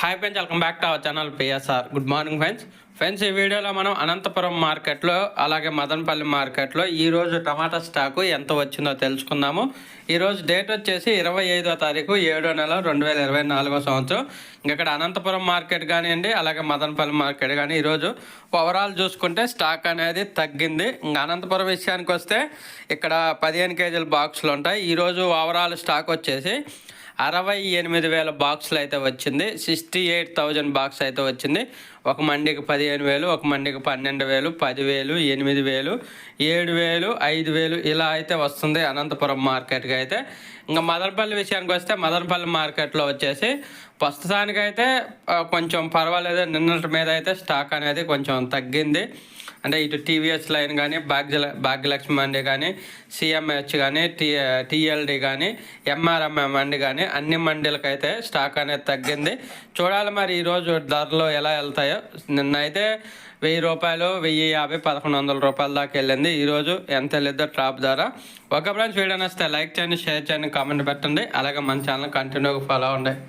Hi friends welcome back to our channel PSR good morning friends friends ఈ వీడియోలో మనం అనంతపురం మార్కెట్లో అలాగే మదనపల్లి మార్కెట్లో ఈరోజు టమాటా స్టాకు ఎంత వచ్చిందో తెలుసుకుందాము. ఈరోజు డేట్ వచ్చేసి ఇరవై ఐదో తారీఖు ఏడో నెల రెండు వేల ఇరవై నాలుగో సంవత్సరం. ఇక్కడ అనంతపురం మార్కెట్ కానివ్వండి అలాగే మదనపల్లి మార్కెట్ కానీ ఈరోజు ఓవరాల్ చూసుకుంటే స్టాక్ అనేది తగ్గింది. ఇంకా అనంతపురం విషయానికి వస్తే ఇక్కడ పదిహేను కేజీల బాక్సులు ఉంటాయి. ఈరోజు ఓవరాల్ స్టాక్ వచ్చేసి అరవై ఎనిమిది వేల బాక్సులు అయితే వచ్చింది. సిక్స్టీ ఎయిట్ థౌజండ్ బాక్స్ అయితే వచ్చింది. ఒక మండికి పదిహేను వేలు ఒక మండికి పన్నెండు వేలు పదివేలు ఎనిమిది వేలు ఏడు వేలు ఐదు వేలు ఇలా అయితే వస్తుంది అనంతపురం మార్కెట్కి అయితే. ఇంకా మదనపల్లి విషయానికి వస్తే మదనపల్లి మార్కెట్లో వచ్చేసి ప్రస్తుతానికైతే కొంచెం పర్వాలేదు. నిన్నటి మీద అయితే స్టాక్ అనేది కొంచెం తగ్గింది. అంటే ఇటు టీవీఎస్ లైన్ కానీ భాగ్య భాగ్యలక్ష్మి మండి కానీ సిఎంహెచ్ కానీ టీ టీఎల్డి కానీ ఎంఆర్ఎంఎం మండి కానీ అన్ని మండీలకైతే స్టాక్ అనేది తగ్గింది. చూడాలి మరి ఈరోజు ధరలు ఎలా వెళ్తాయో. నిన్న అయితే వెయ్యి రూపాయలు వెయ్యి యాభై పదకొండు వందల రూపాయల దాకా వెళ్ళింది. ఈరోజు ఎంత వెళ్ళిద్దో ట్రాప్ ధర. ఒక బ్రాంచ్ వీడియో నచ్చితే లైక్ చేయండి షేర్ చేయండి కామెంట్ పెట్టండి. అలాగే మన ఛానల్ కంటిన్యూగా ఫాలో అవ్వండి.